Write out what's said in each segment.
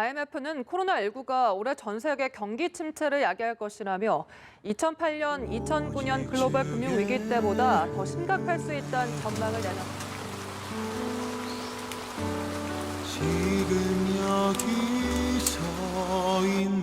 IMF는 코로나19가 올해 전 세계 경기 침체를 야기할 것이라며 2008년, 2009년 글로벌 금융 위기 때보다 더 심각할 수 있다는 전망을 내놨습니다. 지금 여기 서 있네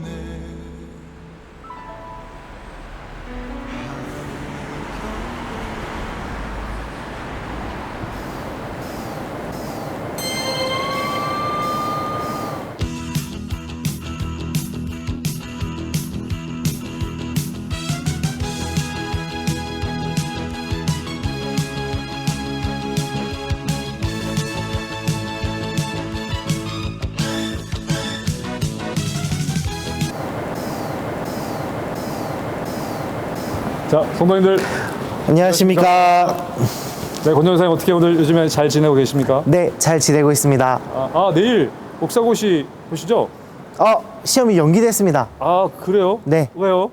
자, 성도님들, 안녕하십니까. 네, 권 전사님 어떻게 오늘 요즘에 잘 지내고 계십니까? 네, 잘 지내고 있습니다. 아, 아, 내일 복사고시 보시죠? 어, 시험이 연기됐습니다. 아, 그래요? 네, 왜요?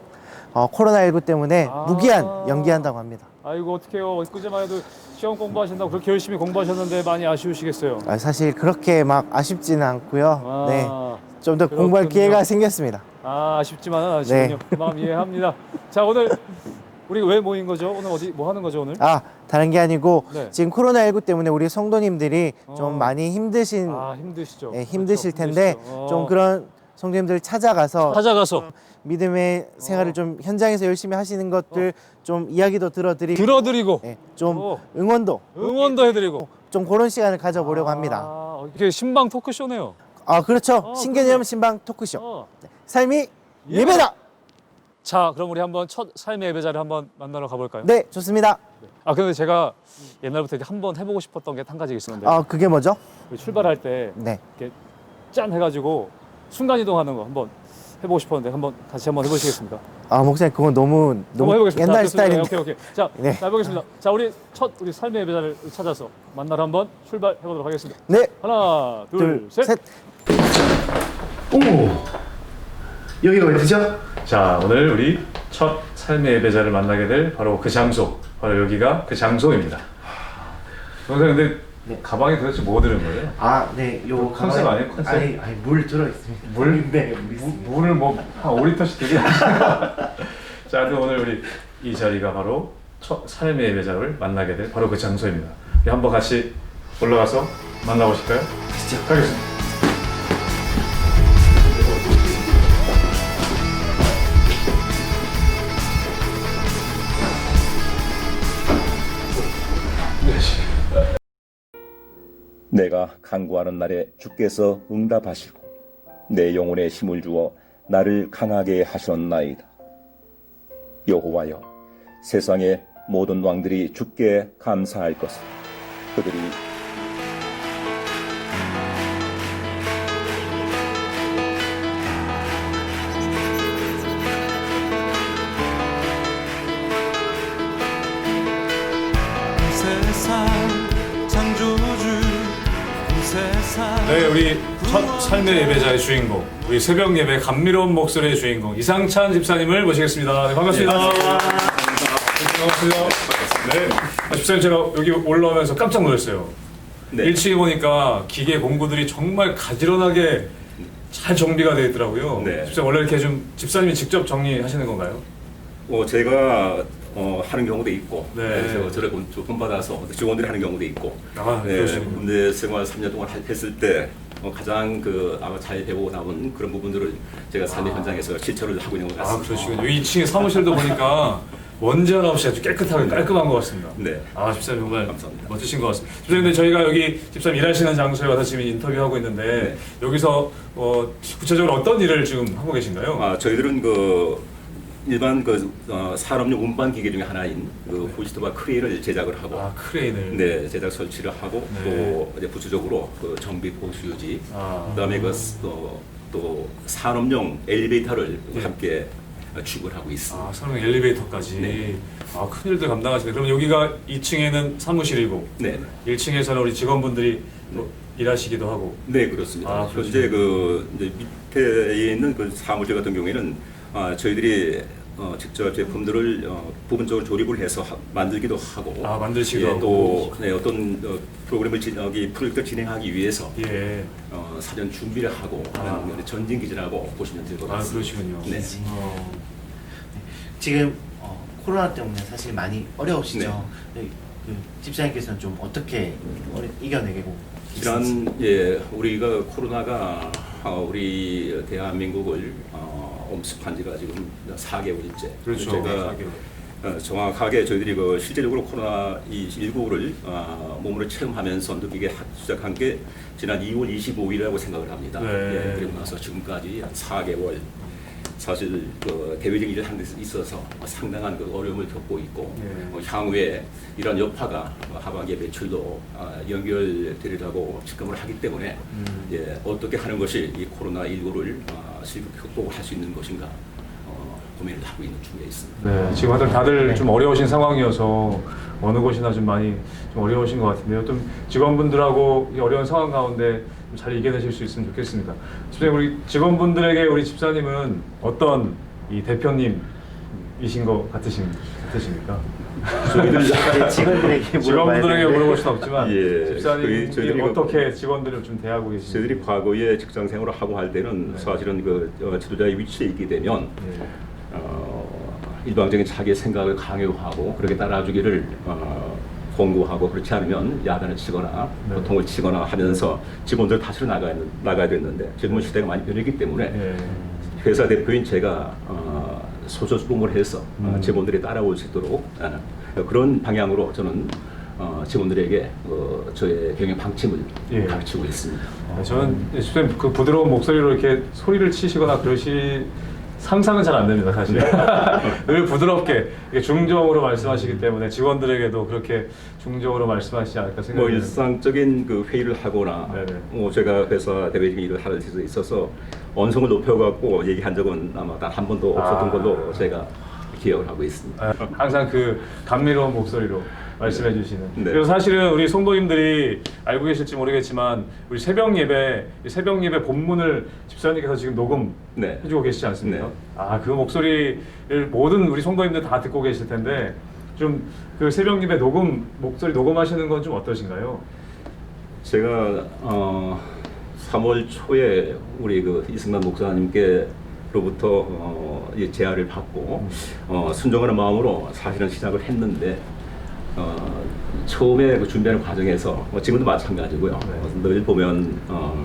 어, 코로나19 때문에 아. 무기한 연기한다고 합니다. 아이고, 어떡해요. 엊그제만 해도 시험 공부하신다고 그렇게 열심히 공부하셨는데 많이 아쉬우시겠어요. 아, 사실 그렇게 막 아쉽지는 않고요. 아, 네, 좀 더 공부할. 기회가 생겼습니다. 아, 아쉽지만은 아쉽군요. 네. 마음 이해합니다. 자, 오늘 우리 왜 모인 거죠? 오늘 어디 뭐 하는 거죠, 오늘? 아, 다른 게 아니고 네. 지금 코로나19 때문에 우리 성도님들이 어. 좀 많이 힘드신 아, 힘드시죠. 네, 힘드실 그렇죠, 텐데 힘드시죠. 어. 좀 그런 성도님들 찾아가서 찾아가서 믿음의 생활을 어. 좀 현장에서 열심히 하시는 것들 좀 이야기도 들어드리고 들어드리고 네, 좀 어. 응원도 응원도 해드리고 좀 그런 시간을 가져보려고 합니다. 아, 이게 신방 토크쇼네요. 아 그렇죠. 어, 신개념 신방 토크쇼. 어. 삶이 예. 예배다. 자, 그럼 우리 한번 첫 삶의 예배자를 한번 만나러 가볼까요? 네, 좋습니다. 아, 근데 제가 옛날부터 이렇게 한번 해보고 싶었던 게 한 가지 있었는데 아 그게 뭐죠? 우리 출발할 때 네. 짠 해가지고 순간 이동하는 거 한번 해보고 싶었는데 한번 같이 한번 해보시겠습니까? 아 목사님 그건 너무 한번 너무 해보겠습니다. 옛날 자, 좋습니다. 스타일인데. 오케이, 오케이. 자, 네. 자, 해보겠습니다. 자, 우리 첫 우리 삶의 예배자를 찾아서 만나러 한번 출발해보도록 하겠습니다. 네, 하나, 둘, 둘, 셋. 셋. 오, 여기가 어디죠? 자, 오늘 우리 첫 삶의 예배자를 만나게 될 바로 그 장소, 바로 여기가 그 장소입니다. 동생 근데 가방에 도대체 뭐 들은 거예요? 아, 네, 요 컨셉 아니에요, 컨셉? 아니, 아니 물 들어 있습니다. 물? 네, 물 있습니다. 무, 물을 뭐 한 5리터씩 되게 자, 하여튼 오늘 우리 이 자리가 바로 첫 삶의 예배자를 만나게 될 바로 그 장소입니다. 우리 한번 같이 올라가서 만나보실까요? 진짜. 가겠습니다. 내가 간구하는 날에 주께서 응답하시고 내 영혼에 힘을 주어 나를 강하게 하셨나이다. 여호와여 세상의 모든 왕들이 주께 감사할 것을 그들이 네, 우리 첫 삶의 예배자의 주인공, 우리 새벽 예배 감미로운 목소리의 주인공 이상찬 집사님을 모시겠습니다. 네, 반갑습니다. 반갑습니다. 네, 아, 집사님 제가 여기 올라오면서 깜짝 놀랐어요. 네. 1층에 보니까 기계 공구들이 정말 가지런하게 잘 정비가 되어 있더라고요. 네. 집사님 원래 이렇게 좀 집사님이 직접 정리하시는 건가요? 어, 제가 어, 하는 경우도 있고 네. 그래서 저를 본- 좀 본받아서 직원들이 하는 경우도 있고 아, 네, 그러시군요. 군대 생활 3년 동안 할- 했을 때 어, 가장 그 아마 잘 배우고 남은 그런 부분들을 제가 삶의 현장에서 실천을 하고 있는 것 아, 같습니다. 그러시군요. 이 2층에 사무실도 보니까 먼지 하나 없이 아주 깨끗하게 깔끔한 것 같습니다. 네. 아, 집사님 정말 감사합니다. 멋지신 것 같습니다. 집사님, 근데 저희가 여기 집사님 일하시는 장소에 와서 지금 인터뷰하고 있는데 네. 여기서 어, 구체적으로 어떤 일을 지금 하고 계신가요? 아, 저희들은 그 일반 그 어, 산업용 운반 기계 중에 하나인 그 호시트와 크레인을 제작을 하고 아, 크레인을. 네 제작 설치를 하고 네. 또 이제 부수적으로 그 정비 보수 유지 아. 그다음에 그 또 또 산업용 엘리베이터를 네. 함께 주구를 하고 있습니다. 아, 설명 엘리베이터까지. 네. 아, 큰일들 감당하시네. 그럼 여기가 2층에는 사무실이고 네. 1층에서는 우리 직원분들이 또 일하시기도 하고. 네 그렇습니다. 아, 현재 그 이제 밑에 있는 그 사무실 같은 경우에는 아, 저희들이 어, 직접 제품들을 어, 부분적으로 조립을 해서 하- 만들기도 하고 아, 만드시기도 예, 하고. 또 네, 어떤 어, 프로그램을 진, 여기 프로젝트를 진행하기 위해서 예. 어, 사전 준비를 하고 하는 아. 전진 기지라고 보시면 될 것 아, 같습니다. 그러시군요. 네. 어. 지금 어, 코로나 때문에 사실 많이 어려우시죠. 네, 그 집사님께서는 좀 어떻게 어려, 이겨내고 이런 예 우리가 코로나가 어, 우리 대한민국을 어, 엄습한 지가 지금 4개월째. 그렇죠. 제가 4개월. 어, 정확하게 저희들이 그 실제적으로 코로나 이 19를 어, 몸으로 체험하면서 느끼게 하- 시작한 게 지난 2월 25일이라고 생각을 합니다. 네. 예, 그리고 나서 지금까지 한 4개월 사실 그 대외적인 일을 하는 데 있어서 상당한 그 어려움을 겪고 있고 네. 어, 향후에 이런 여파가 어, 하반기에 매출도 어, 연결되리라고 직감을 하기 때문에 음. 예, 어떻게 하는 것이 이 코로나 19를 어, 실컷 극복할 수 있는 것인가 어, 고민을 하고 있는 중에 있습니다. 네, 지금 다들 다들 좀 어려우신 상황이어서 어느 곳이나 좀 많이 좀 어려우신 것 같은데요. 좀 직원분들하고 이 어려운 상황 가운데 좀잘 이겨내실 수 있으면 좋겠습니다. 집사님 우리 직원분들에게 우리 집사님은 어떤 이 대표님이신 것 같으십니까? 저희들 네, 직원들에게 직원분들에게. 물어볼 수는 없지만 예, 집사님이 저희- 그- 어떻게 직원들을 좀 대하고 계신지. 저희들이 과거에 직장 생활을 하고 할 때는 네. 사실은 그 어, 지도자의 위치에 있게 되면 예. 어, 일방적인 자기의 생각을 강요하고 그렇게 따라주기를 어, 권고하고 그렇지 않으면 야단을 치거나 네. 고통을 치거나 하면서 직원들 다스려 나가야, 나가야 됐는데 지금은 시대가 많이 변했기 때문에 예. 회사 대표인 제가 어, 소소수봉을 해서 어, 음. 직원들이 따라올 수 있도록 어, 그런 방향으로 저는 어, 직원들에게 어, 저의 경영 방침을 예. 가르치고 있습니다. 아, 저는 집사님 그 부드러운 목소리로 이렇게 소리를 치시거나 그러시 상상은 잘 안 됩니다 사실 늘 부드럽게 이렇게 중정으로 말씀하시기 때문에 직원들에게도 그렇게 중정으로 말씀하시지 않을까 뭐 생각이 듭니다. 일상적인 그 회의를 하거나 네네. 뭐 제가 회사 대외적인 일을 하는 데 있어서 언성을 높여갖고 얘기한 적은 아마 단 한 번도 없었던 아. 걸로 제가 기억을 하고 있습니다. 아, 항상 그 감미로운 목소리로 말씀해 주시는. 네. 그리고 사실은 우리 송도님들이 알고 계실지 모르겠지만 우리 새벽 예배 이 새벽 예배 본문을 집사님께서 지금 녹음 네. 해주고 계시지 않습니까? 네. 아그 목소리를 모든 우리 송도님들 다 듣고 계실 텐데 좀 그 새벽 예배 녹음 목소리 녹음하시는 건 좀 어떠신가요? 제가 어, 3월 초에 우리 그 이승만 목사님께 로부터 어, 이 제안을 받고 어, 순종하는 마음으로 사실은 시작을 했는데 어, 처음에 그 준비하는 과정에서 뭐 지금도 마찬가지고요. 네. 어, 늘 보면 어,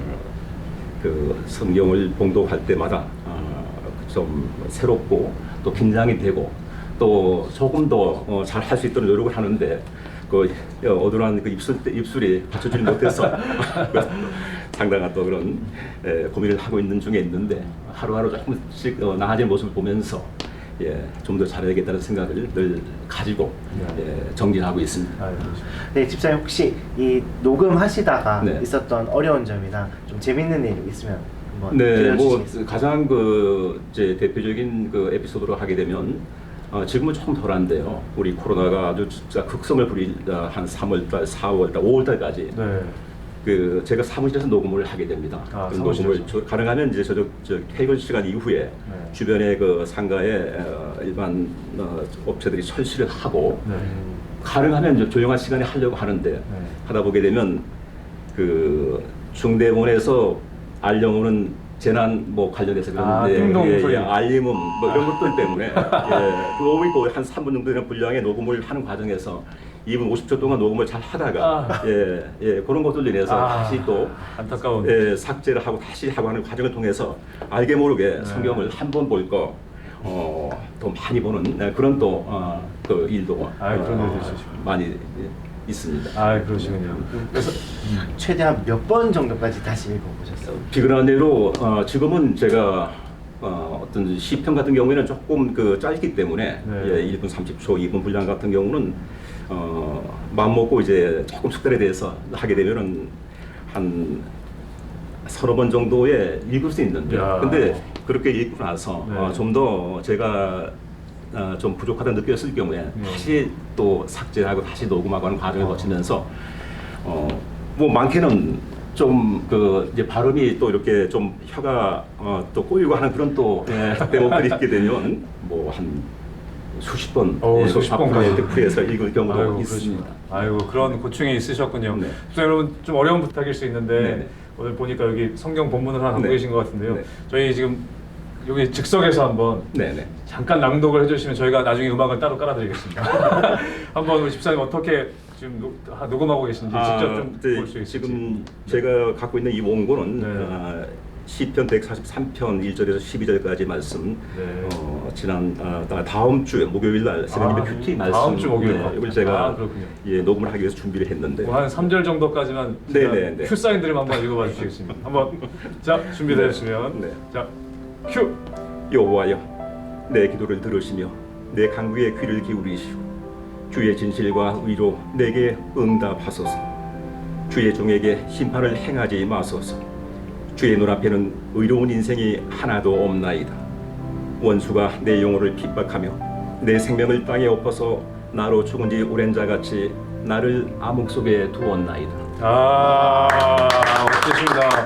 그 성경을 봉독할 때마다 어, 좀 새롭고 또 긴장이 되고 또 조금 더 잘 할 수 있도록 노력을 하는데 그 어두한 그 입술 입술이 받쳐주지 못해서 상당한 또 그런 에, 고민을 하고 있는 중에 있는데 하루하루 조금씩 어, 나아진 모습을 보면서 예, 좀 더 잘해야겠다는 생각을 늘 가지고 예, 정진하고 있습니다. 아. 네, 집사님 혹시 이 녹음하시다가 네. 있었던 어려운 점이나 좀 재밌는 일 있으면 한번 네, 뭐 들려주시겠어요? 가장 그 이제 대표적인 그 에피소드로 하게 되면 어, 지금은 조금 덜한데요. 우리 코로나가 아주 진짜 극성을 부리다 한 3월달, 4월달, 5월달까지 네. 그 제가 사무실에서 녹음을 하게 됩니다. 아, 그 사무실에서. 녹음을 저, 가능하면 이제 저저 저 퇴근 시간 이후에 네. 주변의 그 상가에 어, 일반 어, 업체들이 설치를 하고 네. 가능하면 이제 조용한 시간에 하려고 하는데 하다 보게 되면 그 중대본에서 알려오는 재난 뭐 관련해서 아, 그런데 띵동 소리. 알림음 뭐 이런 것들 때문에 예, 그 녹음이 거의 한 3분 정도 되는 분량의 녹음을 하는 과정에서 2분 50초 동안 녹음을 잘 하다가 아. 예, 예 그런 것들로 인해서 아, 다시 또 안타까운. 예, 삭제를 하고 다시 하고 하는 과정을 통해서 알게 모르게 네. 성경을 한 번 볼 거 어, 더 많이 보는 네, 그런 또 어, 그 일도 아, 그런 어, 일도 있으시군요. 많이 예, 있습니다. 아 그러시군요. 그래서 최대한 몇 번 정도까지 다시 읽어보셨어요? 비근한 대로 어, 지금은 제가 어, 어떤 시편 같은 경우에는 조금 그 짧기 때문에 네. 예, 1분 30초, 2분 분량 같은 경우는 어, 마음 먹고 이제 조금 숙달에 대해서 하게 되면은 한 서너 번 정도에 읽을 수 있는데 야. 근데 그렇게 읽고 나서 네. 어, 좀 더 제가 어, 좀 부족하다 느꼈을 경우에 네. 다시 또 삭제하고 다시 녹음하고 하는 과정을 거치면서 어, 뭐 많게는 좀 그 이제 발음이 또 이렇게 좀 혀가 어, 또 꼬이고 하는 그런 또 예, 대목들이 있게 되면 뭐 한 수십 번 어, 예, 수십 번 바쁘게 가요. 득프해서 읽을 경우도 아이고, 있습니다. 그러시구나. 아이고 그런 고충이 있으셨군요. 네. 그래서 여러분 좀 어려운 부탁일 수 있는데 네, 네. 오늘 보니까 여기 성경 본문을 하나 갖고 네. 계신 것 같은데요. 네. 저희 지금 여기 즉석에서 한번 네네. 잠깐 낭독을 해주시면 저희가 나중에 음악을 따로 깔아드리겠습니다. 한번 우리 집사님 어떻게 지금 녹, 아, 녹음하고 계신지 직접 좀 네, 볼수 있을지. 지금 제가 갖고 있는 이 원고는 네. 아, 시편 143편 1절에서 12절까지 말씀 네. 어, 지난 아, 다- 다음 주에 목요일 날 아, 예배 큐티 다음 말씀 주 목요일 네, 날. 이걸 제가 아, 그렇군요. 예, 녹음을 하기 위해서 준비를 했는데 뭐한 3절 정도까지만 네, 네, 네. 큐 사인 드림 한번 읽어봐 주시겠습니다. 한번 자 준비되셨으면 네. 자 큐. 여호와여 내 기도를 들으시며 내 간구에 귀를 기울이시오 주의 진실과 의로 내게 응답하소서 주의 종에게 심판을 행하지 마소서 주의 눈앞에는 의로운 인생이 하나도 없나이다 원수가 내 영혼을 핍박하며 내 생명을 땅에 엎어서 나로 죽은 지 오랜 자 같이 나를 암흑 속에 두었나이다 아 멋지십니다.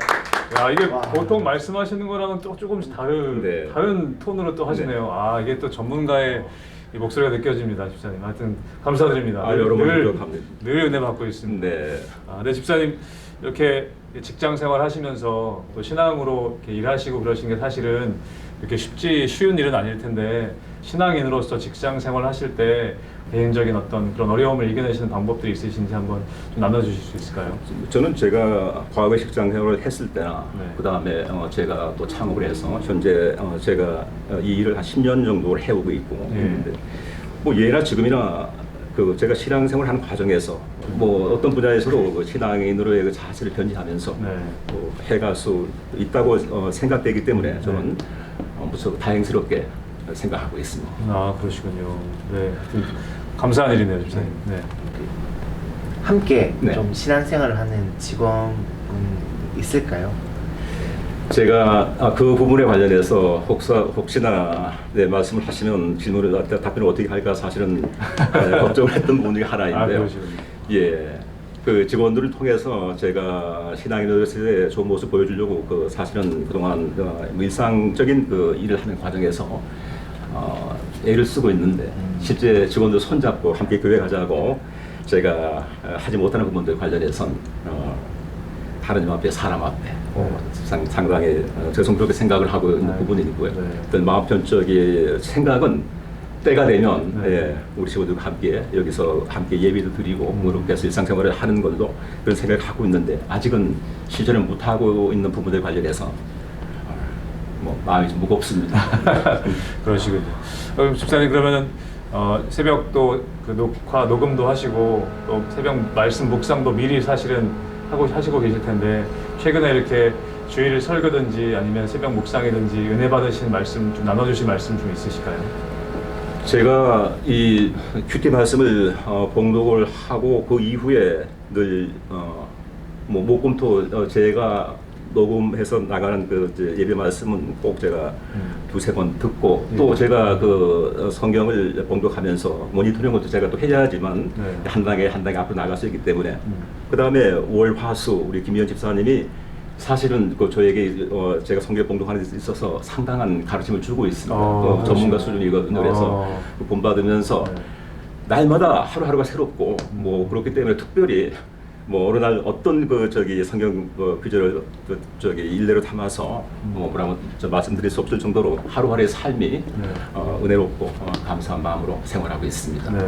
야 이게 와. 보통 말씀하시는 거랑은 또 조금씩 다른 네. 다른 톤으로 또 하시네요. 아 이게 또 전문가의 이 목소리가 느껴집니다, 집사님. 하여튼 감사드립니다. 아, 늘- 여러분 늘. 늘 은혜 받고 있습니다. 네. 아, 네 집사님 이렇게 직장 생활 하시면서 또 신앙으로 이렇게 일하시고 그러신 게 사실은 이렇게 쉽지 쉬운 일은 아닐 텐데 신앙인으로서 직장 생활 하실 때 개인적인 어떤 그런 어려움을 이겨내시는 방법들이 있으신지 한번 좀 나눠주실 수 있을까요? 저는 제가 과거에 직장 생활을 했을 때나 네. 그 다음에 어, 제가 또 창업을 해서 현재 어, 제가 어, 이 일을 한 10년 정도 해오고 있고 네. 있는데 뭐 예나 지금이나 그 제가 신앙생활 하는 과정에서 뭐 어떤 분야에서도 그 신앙인으로의 그 자세를 변질하면서 네. 뭐 해갈 수 있다고 어, 생각되기 때문에 저는 어, 무척 다행스럽게 생각하고 있습니다. 아 그러시군요. 네, 하여튼 감사한 일이네요, 집사님. 네. 함께 네. 좀 신앙생활을 하는 직원분 있을까요? 제가 아, 그 부분에 관련해서 혹사, 혹시나 네, 말씀을 하시면 질문을 답변을 어떻게 할까 사실은 네, 걱정을 했던 부분 중에 아, 하나인데요. 그러시군요. 예. 그 직원들을 통해서 제가 신앙인으로서의 좋은 모습 보여주려고 그 사실은 그동안 어, 일상적인 그 일을 하는 과정에서 어, 애를 쓰고 있는데 실제 직원들 손잡고 함께 교회 가자고 제가 어, 하지 못하는 부분들 관련해선 어, 하나님 앞에 사람 앞에 어, 상, 상당히 어, 죄송스럽게 생각을 하고 있는 네. 부분이 있고요. 네. 어떤 마음 편적인 생각은 때가 되면 네. 예, 우리 친구들과 함께 여기서 함께 예배도 드리고 음. 그렇게 해서 일상생활을 하는 걸로 그런 생각을 갖고 있는데 아직은 실천을 못하고 있는 부분에 관련해서 어, 뭐 마음이 좀 무겁습니다. 그러시군요. 어, 집사님 그러면은 어, 새벽 또그 녹화 녹음도 하시고 또 새벽 말씀 묵상도 미리 사실은 하고 하시고 계실 텐데 최근에 이렇게 주일 설교든지 아니면 새벽 묵상이든지 은혜 받으신 말씀 좀 나눠주실 말씀 좀 있으실까요? 제가 이 큐티 말씀을 어, 봉독을 하고 그 이후에 늘 어, 뭐 목금토 어, 제가 녹음해서 나가는 그 예배 말씀은 꼭 제가 음. 두세 번 듣고 예. 또 제가 그 어, 성경을 봉독하면서 모니터링을 또 제가 또 해야지만 네. 한 단계 한 단계 앞으로 나갈 수 있기 때문에 음. 그 다음에 월화수 우리 김희연 집사님이 사실은 그 저에게 어, 제가 성경 봉독하는 데 있어서 상당한 가르침을 주고 있습니다. 어, 어, 전문가. 수준이거든요. 그래서 어. 그 본받으면서 네. 날마다 하루하루가 새롭고 뭐 그렇기 때문에 특별히 뭐 어느 날 어떤 그 저기 성경 그 구절을 그 저기 일례로 담아서 뭐 뭐라고 저 말씀드릴 수 없을 정도로 하루하루의 삶이 어, 은혜롭고 어, 감사한 마음으로 생활하고 있습니다. 네,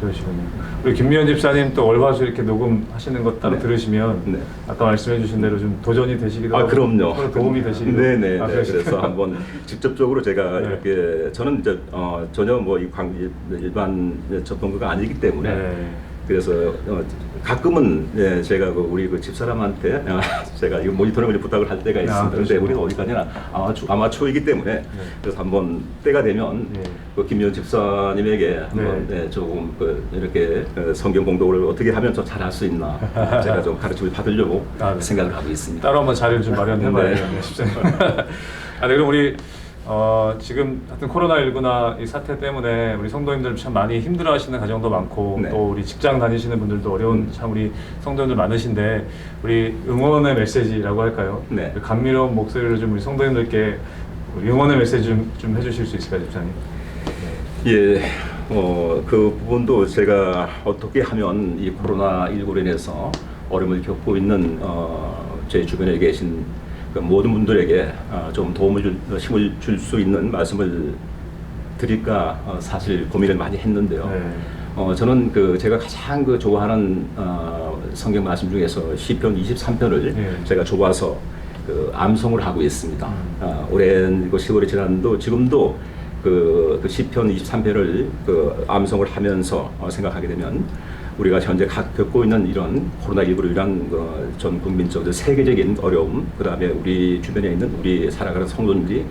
그러시군요. 우리 김미연 집사님 또 월화수 이렇게 녹음하시는 것 따로 네. 들으시면 네. 아까 말씀해주신 대로 좀 도전이 되시기도 아 하고 그럼요. 서로 도움이 되시기도 네네. 아, 네. 그래서 한번 직접적으로 제가 네. 이렇게 저는 이제 어, 전혀 뭐이 일반 접근가가 아니기 때문에 네. 그래서 어, 가끔은 예, 제가 그 우리 그 집사람한테 어, 제가 이거 모니터링을 부탁을 할 때가 있습니다. 근데 그러시구나. 우리는 어디까지나 아마추, 아마추어이기 때문에 그래서 한번 때가 되면 네. 그 김현 집사님에게 한번 네. 네, 조금 그 이렇게 어, 성경 공독을 어떻게 하면 더 잘할 수 있나 제가 좀 가르침을 받으려고 아, 네. 생각을 하고 있습니다. 따로 한번 자리를 좀 마련해봐야 겠네요, 네. 집사님. 아, 네, 그럼 우리 어, 지금 하여튼 코로나19나 이 사태 때문에 우리 성도님들 참 많이 힘들어 하시는 가정도 많고 네. 또 우리 직장 다니시는 분들도 어려운 참 우리 성도님들 많으신데 우리 응원의 메시지라고 할까요? 네. 감미로운 목소리를 좀 우리 성도님들께 우리 응원의 메시지 좀, 좀 해주실 수 있을까요, 집사님? 예, 어, 그 부분도 제가 어떻게 하면 이 코로나 19로 인해서 어려움을 겪고 있는 어, 제 주변에 계신 그 모든 분들에게 어, 좀 도움을 줄, 힘을 줄 수 있는 말씀을 드릴까 어, 사실 고민을 많이 했는데요. 네. 어, 저는 그 제가 가장 그 좋아하는 어, 성경 말씀 중에서 시편 23편을 예. 제가 좋아서 그 암송을 하고 있습니다. 음. 아, 오랜 그 세월이 지났는데 지금도 그, 그 시편 23편을 그 암송을 하면서 어, 생각하게 되면 우리가 현재 각 겪고 있는 이런 코로나19로 인한 그전 국민적 세계적인 어려움, 그 다음에 우리 주변에 있는 우리 살아가는 성도님들이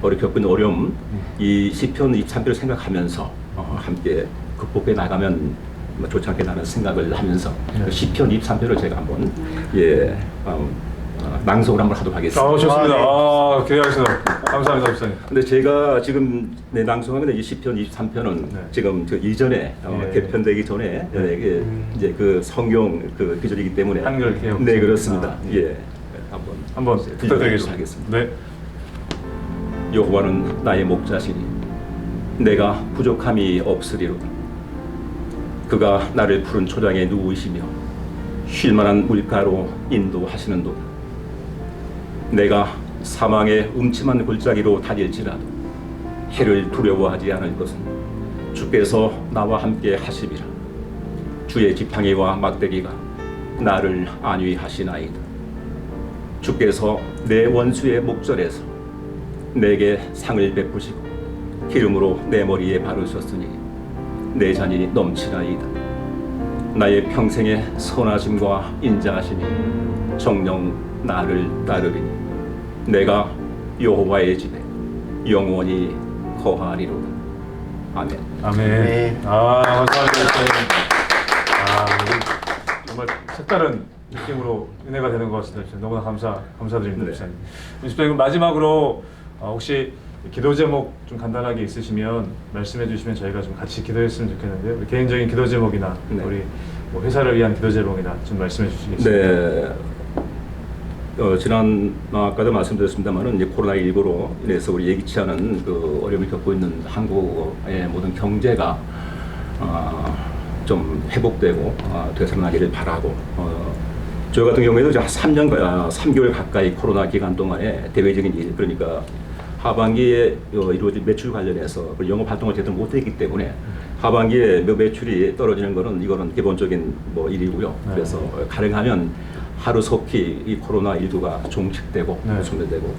어려 겪고 있는 어려움, 이 시편 23편을 생각하면서 어, 함께 극복해 나가면 뭐 좋지 않겠다는 생각을 하면서 네. 그 시편 23편을 제가 한번 예 어, 낭송을 한번 하도록 하겠습니다. 아, 좋습니다. 아, 네. 아, 기대하겠습니다. 감사합니다, 집사님. 근데 제가 지금 내 낭송하는 이 시편 23편은 네. 지금 그 이전에 어, 예. 개편되기 전에 예, 이게 이제 그 성경 그 기절이기 때문에 한글 개혁. 네 그렇습니다. 아, 예. 한번 한번 들려드리도록 부탁드리겠습니다. 하겠습니다. 네. 여호와는 나의 목자시니 내가 부족함이 없으리로다. 그가 나를 푸른 초장에 누우시며 쉴만한 물가로 인도하시는 도다. 내가 사망의 음침한 골짜기로 다닐지라도 해를 두려워하지 않을 것은 주께서 나와 함께 하심이라. 주의 지팡이와 막대기가 나를 안위하시나이다. 주께서 내 원수의 목전에서 내게 상을 베푸시고 기름으로 내 머리에 바르셨으니 내 잔이 넘치나이다. 나의 평생의 선하심과 인자하심이 정령 나를 따르리니 내가 여호와의 집에 영원히 거하리로다. 아멘. 아멘. 네. 아, 감사합니다. 아, 정말 색다른 느낌으로 은혜가 되는 것 같습니다. 너무나 감사, 감사드립니다, 네. 집사님. 우리 집사님, 마지막으로 어, 혹시 기도 제목 좀 간단하게 있으시면 말씀해 주시면 저희가 좀 같이 기도했으면 좋겠는데요. 우리 개인적인 기도 제목이나 네. 우리 뭐 회사를 위한 기도 제목이나 좀 말씀해 주시겠습니까? 네. 어, 지난 어, 아까도 말씀드렸습니다만은 이제 코로나 19로 인해서 우리 예기치 않은 그 어려움을 겪고 있는 한국의 모든 경제가 어, 좀 회복되고 어, 되살아나기를 바라고 어, 저희 같은 경우에도 이제 한 3년 가 3개월 가까이 코로나 기간 동안에 대외적인 일 그러니까 하반기에 어, 이루어진 매출 관련해서 그 영업 활동을 제대로 못했기 때문에 하반기에 뭐 매출이 떨어지는 거는 이거는 기본적인 뭐 일이고요. 네. 그래서 가능하면 하루 속히 이 코로나 19가 종식되고 네. 종료되고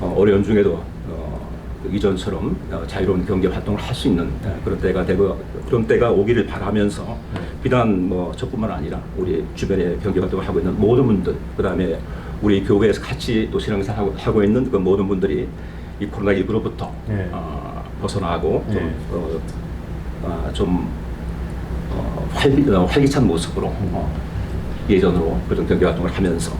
어, 어려운 중에도 어, 그 이전처럼 어, 자유로운 경제 활동을 할 수 있는 어, 그런 때가 되고 그런 때가 오기를 바라면서 네. 비단 뭐 저뿐만 아니라 우리 주변에 경제 활동을 하고 있는 모든 분들 그다음에 우리 교회에서 같이 또 신앙생활 하고, 하고 있는 그 모든 분들이 이 코로나 19로부터 네. 어, 벗어나고 네. 좀, 어, 아, 좀 어, 활기, 어, 활기찬 모습으로 어, 예전으로 그런 경제 활동을 하면서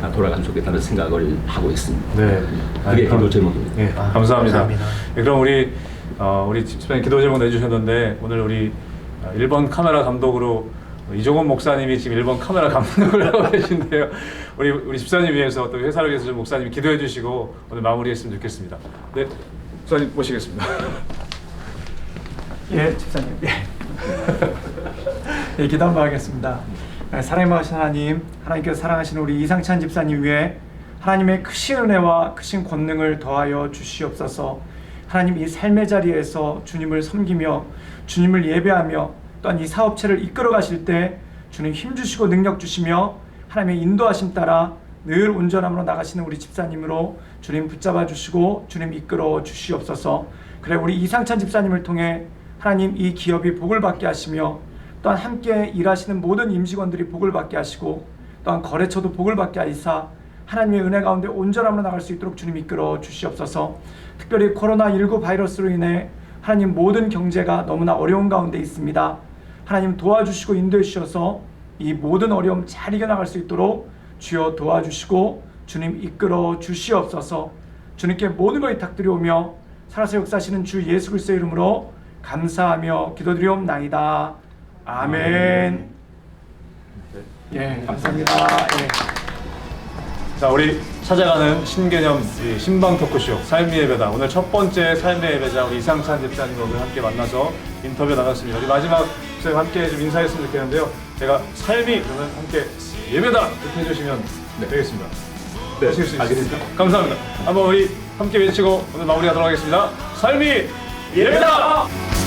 아, 돌아가면 좋겠다는 생각을 하고 있습니다. 네. 그게 기도 제목입니다. 예, 아, 감사합니다. 감사합니다. 예, 그럼 우리 어, 우리 집사님 기도 제목 내주셨는데 오늘 우리 어, 1번 카메라 감독으로 이종원 목사님이 지금 1번 카메라 감독을 하고 계신데요. 우리 우리 집사님 위해서 또 회사를 위해서 좀 목사님 기도해 주시고 오늘 마무리했으면 좋겠습니다. 네, 목사님 모시겠습니다. 예, 집사님. 예. 예, 기도 한번 하겠습니다. 예, 사랑의 마으신 하나님, 하나님께서 사랑하시는 우리 이상찬 집사님 위에 하나님의 크신 은혜와 크신 권능을 더하여 주시옵소서. 하나님 이 삶의 자리에서 주님을 섬기며 주님을 예배하며 또한 이 사업체를 이끌어 가실 때 주님 힘 주시고 능력 주시며 하나님의 인도하심 따라 늘 온전함으로 나가시는 우리 집사님으로 주님 붙잡아 주시고 주님 이끌어 주시옵소서. 그래 우리 이상찬 집사님을 통해 하나님 이 기업이 복을 받게 하시며 또한 함께 일하시는 모든 임직원들이 복을 받게 하시고 또한 거래처도 복을 받게 하시사 하나님의 은혜 가운데 온전함으로 나갈 수 있도록 주님 이끌어 주시옵소서. 특별히 코로나19 바이러스로 인해 하나님 모든 경제가 너무나 어려운 가운데 있습니다. 하나님 도와주시고 인도해 주셔서 이 모든 어려움 잘 이겨나갈 수 있도록 주여 도와주시고 주님 이끌어 주시옵소서. 주님께 모든 것을 탁드려오며 살아서 역사하시는 주 예수 그리스도의 이름으로 감사하며 기도드리옵나이다. 아멘. 예, 감사합니다. 예. 자, 우리 찾아가는 신개념 이 신방 토크쇼 삶의 예배다. 오늘 첫 번째 삶의 예배자 우리 이상찬 집사님 오늘 함께 만나서 인터뷰 나눴습니다. 우리 마지막 집사님 함께 좀 인사했으면 좋겠는데요. 제가 삶이 그러면 함께 예배다 이렇게 해주시면 되겠습니다. 네, 하실 수. 알겠습니다. 감사합니다. 한번 우리 함께 외치고 오늘 마무리하도록 하겠습니다. 삶이 예배다.